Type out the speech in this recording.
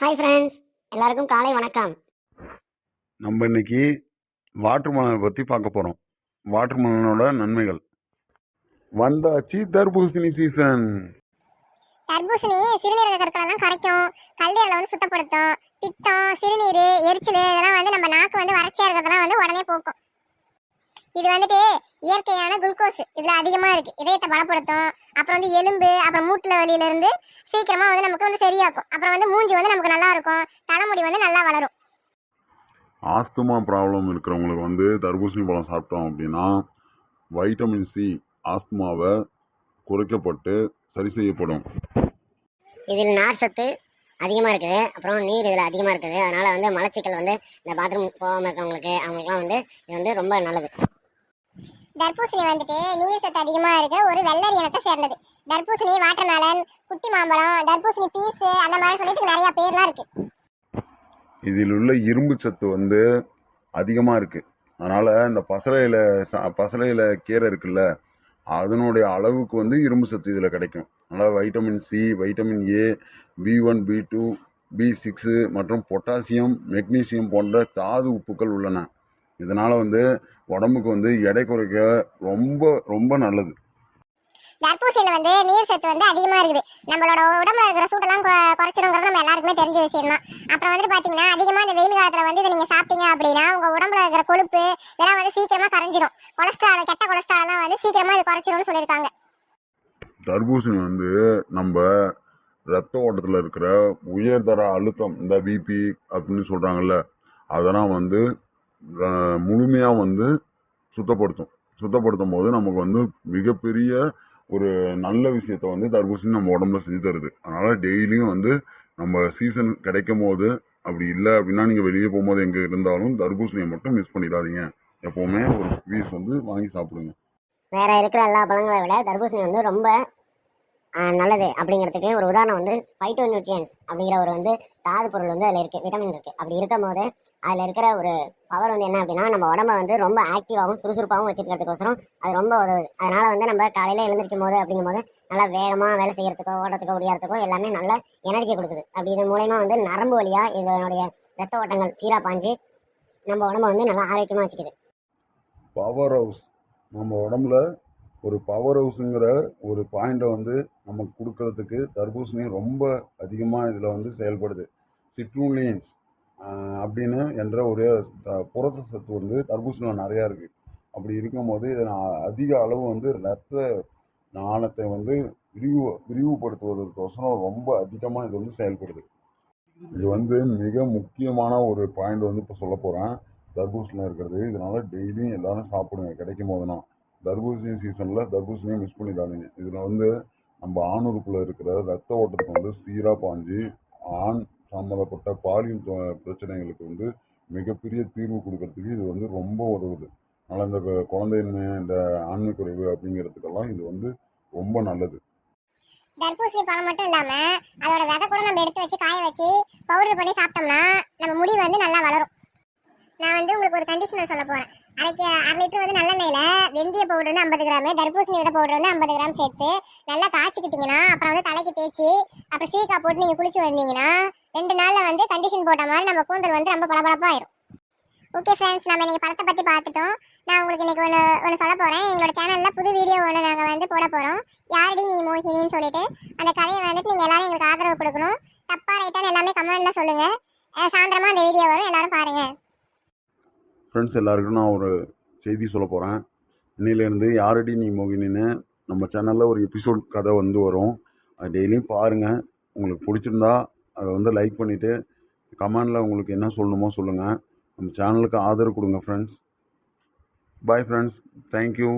Hi friends எல்லாருக்கும் காலை வணக்கம். நம்ம இன்னைக்கு வாட்டர் மெலனை பற்றி பார்க்க போகிறோம் வாட்டர் மெலனோட நன்மைகள். வந்தாச்சு தர்பூசணி சீசன் தர்பூசணி சிறுநீரக கற்களெல்லாம் குறைக்கும் கல்லீரலை வந்து சுத்தப்படுத்தும். பித்தம் சிறுநீர் எரிச்சல் இதெல்லாம் வந்து நம்ம நாக்கு வந்து வறட்சியா இருக்கிறதெல்லாம் வந்து உடனே போக்கும். இது வந்துட்டு இயற்கையான குளுக்கோஸ் இதுல அதிகமா இருக்கு. இதயத்தை பலப்படுத்தும். வந்து எலும்பு அப்புறம் மூட்டுல வலியில இருந்து சீக்கிரமா வந்து நமக்கு வந்து சரியாக்கும். அப்புறம் வந்து மூஞ்சி வந்து நமக்கு நல்லா இருக்கும். தலைமுடி வந்து நல்லா வளரும். ஆஸ்துமா ப்ராப்ளம் இருக்கிறவங்களுக்கு வந்து தர்பூசணி பழம் சாப்பிட்டோம் அப்படின்னா வைட்டமின் சி ஆஸ்துமாவை குறைக்கப்பட்டு சரி செய்யப்படும். இதில் நார் சத்து அதிகமாக இருக்குது. அப்புறம் நீர் இதில் அதிகமாக இருக்குது. அதனால் வந்து மலச்சிக்கல் வந்து இந்த பாத்ரூம் போகாமல் இருக்கவங்களுக்கு அவங்களுக்குலாம் வந்து இது வந்து ரொம்ப நல்லது. தர்பூசணி வந்துட்டு நீர் சத்து அதிகமா இருக்க ஒரு வெள்ளரி இனத்தை சேர்ந்தது. தர்பூசணி வாட்டர்மேலன் குட்டி மாம்பழம் தர்பூசணி பீஸ் அந்த மாதிரி சொல்லிட்டு நிறைய பேர்லாம் இருக்கு. இதில் உள்ள இரும்பு சத்து வந்து அதிகமாக இருக்குது அதனால் இந்த பசலையில் சா பசலையில் கீரை இருக்குல்ல அதனுடைய அளவுக்கு வந்து இரும்பு சத்து இதில் கிடைக்கும். அதனால் vitamin C vitamin A B one B two B six மற்றும் பொட்டாசியம் மெக்னீசியம் போன்ற தாது உப்புக்கள் உள்ளன. இதனால் வந்து உடம்புக்கு வந்து எடை குறைக்க ரொம்ப ரொம்ப நல்லது. தர்பூசணியில வந்து நீர் சத்து வந்து அதிகமா இருக்குது. நம்மளோட உடம்புல இருக்கிற சூட்டெல்லாம் குறைச்சிருங்கிறது நம்ம எல்லாருக்குமே தெரிஞ்ச விஷயம் தான். அப்புறம் வந்து பாத்தீங்கன்னா அதிகமா இந்த வெயில் காலத்துல வந்து இதை நீங்க சாப்பிட்டீங்க அப்படின்னா உங்க உடம்புல இருக்கிற கொழுப்பு இதெல்லாம் வந்து சீக்கிரமா கரைஞ்சிரும். கொலஸ்ட்ரால் கெட்ட கொலஸ்ட்ரால் எல்லாம் வந்து சீக்கிரமா இது குறைச்சிரும்னு சொல்லியிருக்காங்க. தர்பூசணி வந்து நம்ம ரத்த ஓட்டத்தில் இருக்கிற உயர்தர அழுத்தம் இந்த பிபி அப்படின்னு சொல்கிறாங்கல்ல அதெல்லாம் வந்து முழுமையாக வந்து சுத்தப்படுத்தும். சுத்தப்படுத்தும் போது நமக்கு வந்து மிகப்பெரிய ஒரு நல்ல விஷயத்த வந்து தர்பூசணி நம்ம உடம்புல செஞ்சு தருது. அதனால் டெய்லியும் வந்து நம்ம சீசன் கிடைக்கும் போது அப்படி இல்லை அப்படின்னா நீங்கள் வெளியே போகும்போது எங்கே இருந்தாலும் தர்பூசணியை மட்டும் மிஸ் பண்ணிடாதீங்க. எப்போவுமே ஒரு பீஸ் வந்து வாங்கி சாப்பிடுங்க. வேற இருக்கிற எல்லா பழங்களை விட தர்பூசணி வந்து ரொம்ப நல்லது அப்படிங்கிறதுக்கு ஒரு உதாரணம் வந்து ஃபைட்டோ நியூட்ரியன்ஸ் அப்படிங்கிற ஒரு வந்து தாது பொருள் வந்து அதில் இருக்குது விட்டமின் இருக்குது அப்படி இருக்கும் போது அதில் இருக்கிற ஒரு பவர் வந்து என்ன அப்படின்னா நம்ம உடம்ப வந்து ரொம்ப ஆக்டிவாகவும் சுறுசுறுப்பாகவும் வச்சுக்கிறதுக்கோசரம் அது ரொம்ப உதவுது. அதனால் வந்து நம்ம காலையில் எழுந்திருக்கும் போது அப்படிங்கும் போது நல்லா வேகமாக வேலை செய்கிறதுக்கோ ஓடுறதுக்கோ ஓடியாறதுக்கோ எல்லாமே நல்ல எனர்ஜி கொடுக்குது. அப்படி இது மூலயமா வந்து நரம்பு வழியாக இதனுடைய ரத்த ஓட்டங்கள் சீராக பாஞ்சு நம்ம உடம்ப வந்து நல்லா ஆரோக்கியமாக வச்சுக்குது. பவர் ஹவுஸ் நம்ம உடம்புல ஒரு பவர் ஹவுஸுங்கிற ஒரு பாயிண்டை வந்து நமக்கு கொடுக்கறதுக்கு தர்பூசணி ரொம்ப அதிகமாக இதில் வந்து செயல்படுது. சிட்ரூலியன்ஸ் அப்படின்னு என்ற ஒரு த- புரத சத்து வந்து தர்பூசணியில் நிறையா இருக்குது அப்படி இருக்கும்போது இதை நான் அதிக அளவு வந்து ரத்த நாணத்தை வந்து விரிவு விரிவுபடுத்துவதற்கோசரம் ரொம்ப அதிகமாக இது வந்து செயல்படுது. இது வந்து மிக முக்கியமான ஒரு பாயிண்ட் வந்து இப்போ சொல்ல போகிறேன் தர்பூசணியில் இருக்கிறது. இதனால் டெய்லியும் எல்லோரும் சாப்பிடுங்க. கிடைக்கும் போதுனா தர்பூசணி சீசனில் தர்பூசணியை மிஸ் பண்ணிடாதீங்க. இதில் வந்து நம்ம ஆணுறுப்புல இருக்கிற ரத்த ஓட்டத்துக்கு வந்து சீராக பாஞ்சு ஆண் சம்மந்தப்பட்ட பாலியல் தொ- பிரச்சனைகளுக்கு வந்து மிகப்பெரிய தீர்வு கொடுக்கறதுக்கு இது வந்து ரொம்ப உதவுது. அதனால் இந்த குழந்தையின்மை இந்த ஆண்மை குறைவு அப்படிங்கிறதுக்கெல்லாம் இது வந்து ரொம்ப நல்லது. தர்பூசணி பழம் மட்டும் இல்லாம அதோட விதை கூட நம்ம எடுத்து வச்சு காய வச்சு பவுடர் பண்ணி சாப்பிட்டோம்னா நம்ம முடி வந்து நல்லா வளரும். நான் வந்து உங்களுக்கு ஒரு கண்டிஷனர் சொல்ல போறேன். அரைக்கு அரை லிட்டர் வந்து நல்லெண்ணெயில வெந்தய பவுடர் வந்து ஐம்பது கிராம் தர்பூசணி வித பவுடர் வந்து ஐம்பது கிராம் சேர்த்து நல்லா காய்ச்சிக்கிட்டீங்கன்னா அப்புறம் வந்து தலைக்கு தேய்ச்சி அப்புறம் சீக்கா போட்டு நீங்க குளிச்சு வந்தீங்கன்னா ரெண்டு நாள்ல வந்து கண்டிஷன் போட்ட மாதிரி நம்ம கூந்தல் வந்து ரொம்ப பளபளப்பாயிரும். ஓகே ஃப்ரெண்ட்ஸ் நம்ம இன்னைக்கு படத்தை பத்தி பார்த்துட்டோம். நான் உங்களுக்கு இன்னைக்கு ஒன்று ஒன்று சொல்ல போகிறேன் எங்களோட சேனலில் புது வீடியோ ஒன்று நாங்கள் வந்து போட போகிறோம் யாரடி நீ மோகினின்னு சொல்லிட்டு அந்த கதையை வந்துட்டு நீங்கள் எல்லாரும் எங்களுக்கு ஆதரவு கொடுக்கணும். தப்பாக ரைட்டான்னு எல்லாமே கமெண்ட்டில் சொல்லுங்கள் சாயந்தரமாக அந்த வீடியோ வரும். எல்லாரும் பாருங்கள் ஃப்ரெண்ட்ஸ் எல்லாருக்கும் நான் ஒரு செய்தி சொல்ல போகிறேன் இன்னிலேருந்து யாரடி நீ மோகினின்னு நம்ம சேனலில் ஒரு எபிசோட் கதை வந்து வரும். அது டெய்லியும் பாருங்கள் உங்களுக்கு பிடிச்சிருந்தா அதை வந்து லைக் பண்ணிவிட்டு கமெண்டில் உங்களுக்கு என்ன சொல்லணுமோ சொல்லுங்கள் நம்ம சேனலுக்கு ஆதரவு கொடுங்க ஃப்ரெண்ட்ஸ் பாய் ஃப்ரெண்ட்ஸ் தேங்க்யூ